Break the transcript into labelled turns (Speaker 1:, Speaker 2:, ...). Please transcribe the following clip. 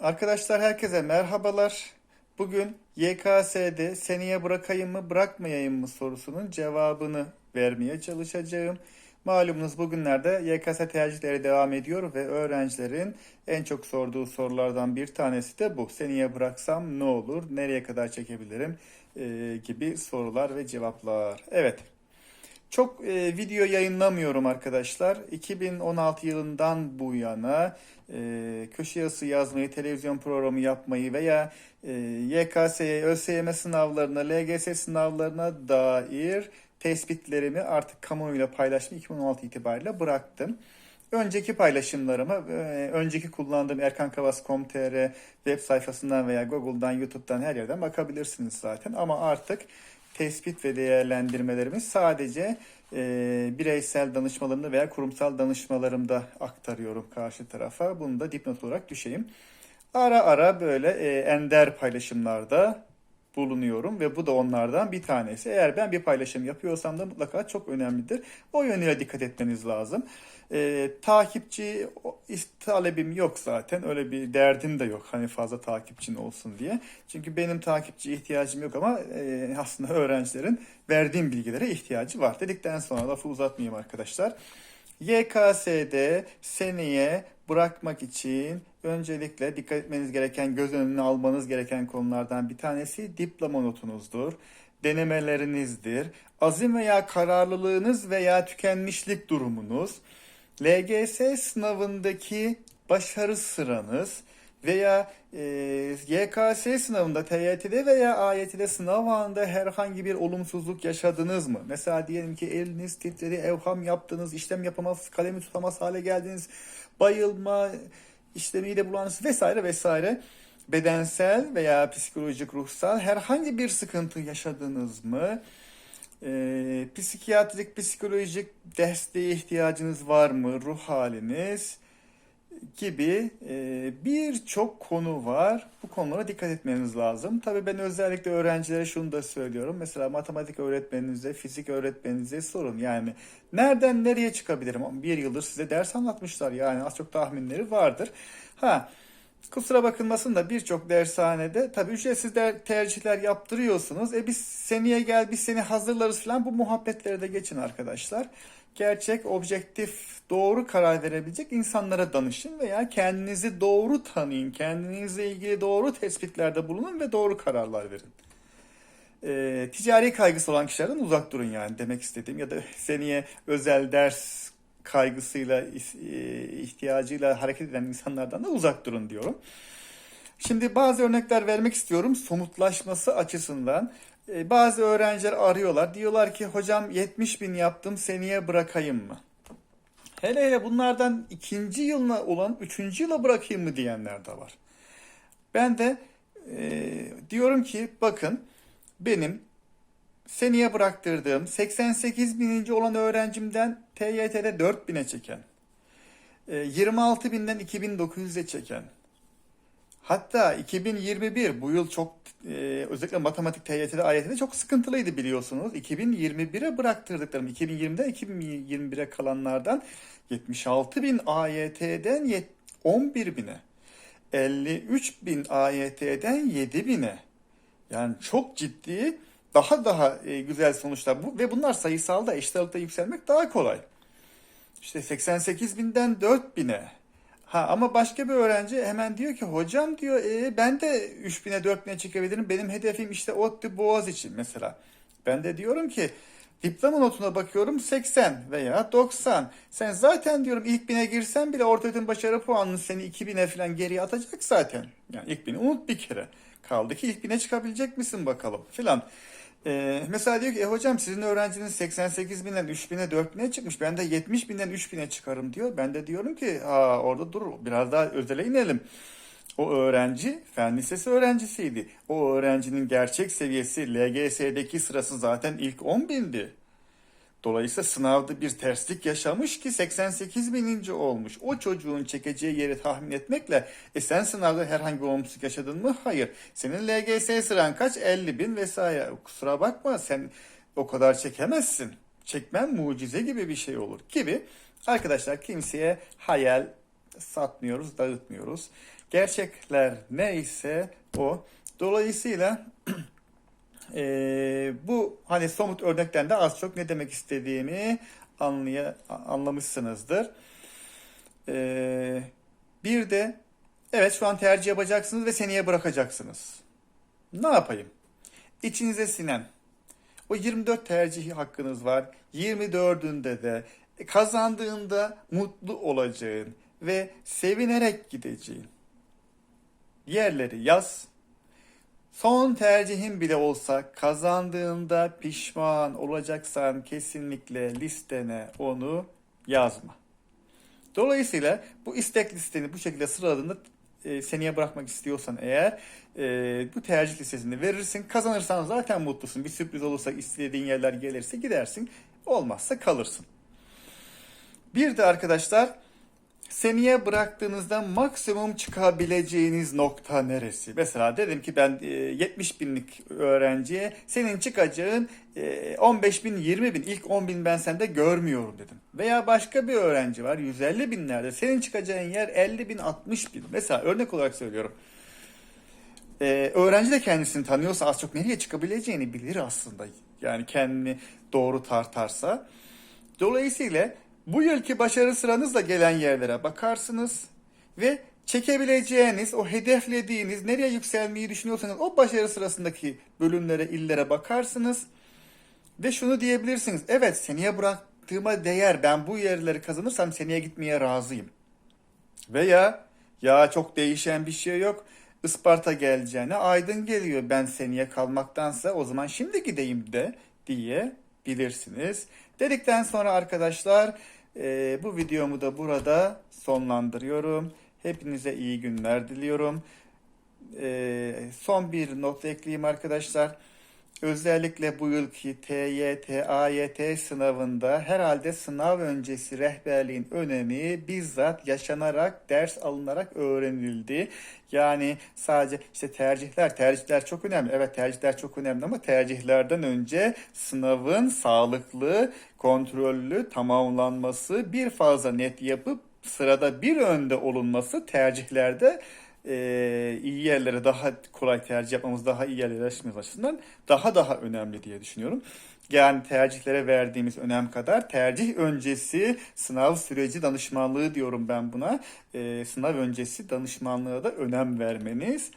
Speaker 1: Arkadaşlar herkese merhabalar. Bugün YKS'de seneye bırakayım mı bırakmayayım mı sorusunun cevabını vermeye çalışacağım. Malumunuz bugünlerde YKS tercihleri devam ediyor ve öğrencilerin en çok sorduğu sorulardan bir tanesi de bu. Seneye bıraksam ne olur, nereye kadar çekebilirim Ee, gibi sorular ve cevaplar. Evet, çok e, video yayınlamıyorum arkadaşlar. 2016 yılından bu yana e, köşe yazısı yazmayı, televizyon programı yapmayı veya e, YKS'ye, ÖSYM sınavlarına, LGS sınavlarına dair tespitlerimi artık kamuoyuyla paylaşmayı 2016 itibariyle bıraktım. Önceki paylaşımlarıma, e, önceki kullandığım erkankavas.com.tr web sayfasından veya Google'dan, YouTube'dan her yerden bakabilirsiniz zaten. Ama artık tespit ve değerlendirmelerimi sadece e, bireysel danışmalarımda veya kurumsal danışmalarımda aktarıyorum karşı tarafa. Bunu da dipnot olarak düşeyim. Ara ara böyle e, ender paylaşımlarda bulunuyorum ve bu da onlardan bir tanesi. Eğer ben bir paylaşım yapıyorsam da mutlaka çok önemlidir. O yönüyle dikkat etmeniz lazım. E, takipçi is- talebim yok zaten. Öyle bir derdim de yok. Hani fazla takipçin olsun diye. Çünkü benim takipçi ihtiyacım yok ama e, aslında öğrencilerin verdiğim bilgilere ihtiyacı var. Dedikten sonra lafı uzatmayayım arkadaşlar. YKS'de seneye bırakmak için öncelikle dikkat etmeniz gereken, göz önüne almanız gereken konulardan bir tanesi diploma notunuzdur, denemelerinizdir, azim veya kararlılığınız veya tükenmişlik durumunuz, LGS sınavındaki başarı sıranız veya e, YKS sınavında TYT'de veya AYT'de sınav anında herhangi bir olumsuzluk yaşadınız mı? Mesela diyelim ki eliniz titredi, evham yaptınız, işlem yapamaz, kalemi tutamaz hale geldiniz, bayılma, işte mide vesaire vesaire. Bedensel veya psikolojik, ruhsal herhangi bir sıkıntı yaşadınız mı? Ee, psikiyatrik, psikolojik desteğe ihtiyacınız var mı? Ruh haliniz gibi e, birçok konu var. Bu konulara dikkat etmeniz lazım. Tabii ben özellikle öğrencilere şunu da söylüyorum. Mesela matematik öğretmeninize, fizik öğretmeninize sorun. Yani nereden nereye çıkabilirim? Bir yıldır size ders anlatmışlar. Yani az çok tahminleri vardır. Ha, Kusura bakılmasın da birçok dershanede tabii ücretsiz der, tercihler yaptırıyorsunuz. E biz seneye gel biz seni hazırlarız falan bu muhabbetleri de geçin arkadaşlar. Gerçek, objektif, doğru karar verebilecek insanlara danışın veya kendinizi doğru tanıyın. Kendinizle ilgili doğru tespitlerde bulunun ve doğru kararlar verin. E, ticari kaygısı olan kişilerden uzak durun yani demek istediğim ya da seneye özel ders kaygısıyla e, ihtiyacıyla hareket eden insanlardan da uzak durun diyorum. Şimdi bazı örnekler vermek istiyorum somutlaşması açısından. E, Bazı öğrenciler arıyorlar. Diyorlar ki hocam 70 bin yaptım seneye bırakayım mı? Hele hele bunlardan ikinci yılına olan üçüncü yıla bırakayım mı diyenler de var. Ben de e, diyorum ki bakın benim seneye bıraktırdığım 88 bininci olan öğrencimden TYT'de 4000'e çeken, e, 26 binden 2900'e çeken, hatta 2021 bu yıl çok e, özellikle matematik TYT'de AYT'de çok sıkıntılıydı biliyorsunuz. 2021'e bıraktırdıklarım 2020'den 2021'e kalanlardan 76 bin AYT'den 11 bine. 53 bin AYT'den 7 bine. Yani çok ciddi daha daha e, güzel sonuçlar bu ve bunlar sayısalda eşit ağırlıkta yükselmek daha kolay. İşte 88 binden 4 bine. Ha ama başka bir öğrenci hemen diyor ki hocam diyor e, ben de 3 bine 4 bine çıkabilirim. Benim hedefim işte ODTÜ Boğaz için mesela. Ben de diyorum ki diploma notuna bakıyorum 80 veya 90. Sen zaten diyorum ilk bine girsen bile orta başarı puanını seni 2000'e falan geriye atacak zaten. Yani ilk bini unut bir kere. Kaldı ki ilk bine çıkabilecek misin bakalım filan. Ee, mesela diyor ki e, hocam sizin öğrenciniz 88 binden 3 bine 4 bine çıkmış. Ben de 70 binden 3 bine çıkarım diyor. Ben de diyorum ki Aa, orada dur biraz daha özele inelim. O öğrenci fen lisesi öğrencisiydi. O öğrencinin gerçek seviyesi LGS'deki sırası zaten ilk 10 bindi. Dolayısıyla sınavda bir terslik yaşamış ki 88 bininci olmuş. O çocuğun çekeceği yeri tahmin etmekle e sen sınavda herhangi bir olumsuzluk yaşadın mı? Hayır. Senin LGS sıran kaç? 50 bin vesaire. Kusura bakma sen o kadar çekemezsin. Çekmen mucize gibi bir şey olur gibi. Arkadaşlar kimseye hayal satmıyoruz, dağıtmıyoruz. Gerçekler neyse o. Dolayısıyla eee, bu hani somut örnekten de az çok ne demek istediğimi anlaya, anlamışsınızdır. Eee, bir de evet şu an tercih yapacaksınız ve seneye bırakacaksınız. Ne yapayım? İçinize sinen o 24 tercih hakkınız var. 24'ünde de kazandığında mutlu olacağın ve sevinerek gideceğin yerleri yaz. Son tercihin bile olsa kazandığında pişman olacaksan kesinlikle listene onu yazma. Dolayısıyla bu istek listeni bu şekilde sıraladığında e, seneye bırakmak istiyorsan eğer e, bu tercih listesini verirsin. Kazanırsan zaten mutlusun. Bir sürpriz olursa istediğin yerler gelirse gidersin. Olmazsa kalırsın. Bir de arkadaşlar seneye bıraktığınızda maksimum çıkabileceğiniz nokta neresi? Mesela dedim ki ben e, 70 binlik öğrenciye senin çıkacağın e, 15 bin 20 bin ilk 10 bin ben sende görmüyorum dedim. Veya başka bir öğrenci var 150 binlerde senin çıkacağın yer 50 bin 60 bin. Mesela örnek olarak söylüyorum. Ee, öğrenci de kendisini tanıyorsa az çok nereye çıkabileceğini bilir aslında. Yani kendini doğru tartarsa. Dolayısıyla bu yılki başarı sıranızla gelen yerlere bakarsınız ve çekebileceğiniz, o hedeflediğiniz, nereye yükselmeyi düşünüyorsanız o başarı sırasındaki bölümlere, illere bakarsınız ve şunu diyebilirsiniz. Evet, seneye bıraktığıma değer. Ben bu yerleri kazanırsam seneye gitmeye razıyım. Veya ya çok değişen bir şey yok. Isparta geleceğine Aydın geliyor. Ben seneye kalmaktansa o zaman şimdi gideyim de diyebilirsiniz. Dedikten sonra arkadaşlar e, bu videomu da burada sonlandırıyorum. Hepinize iyi günler diliyorum. E, son bir not ekleyeyim arkadaşlar. Özellikle bu yılki TYT, AYT sınavında herhalde sınav öncesi rehberliğin önemi bizzat yaşanarak, ders alınarak öğrenildi. Yani sadece işte tercihler, tercihler çok önemli. Evet tercihler çok önemli ama tercihlerden önce sınavın sağlıklı, kontrollü tamamlanması, bir fazla net yapıp sırada bir önde olunması tercihlerde e, iyi yerlere daha kolay tercih yapmamız, daha iyi yerlere ulaşmamız açısından daha daha önemli diye düşünüyorum. Yani tercihlere verdiğimiz önem kadar tercih öncesi sınav süreci danışmanlığı diyorum ben buna. E, sınav öncesi danışmanlığa da önem vermeniz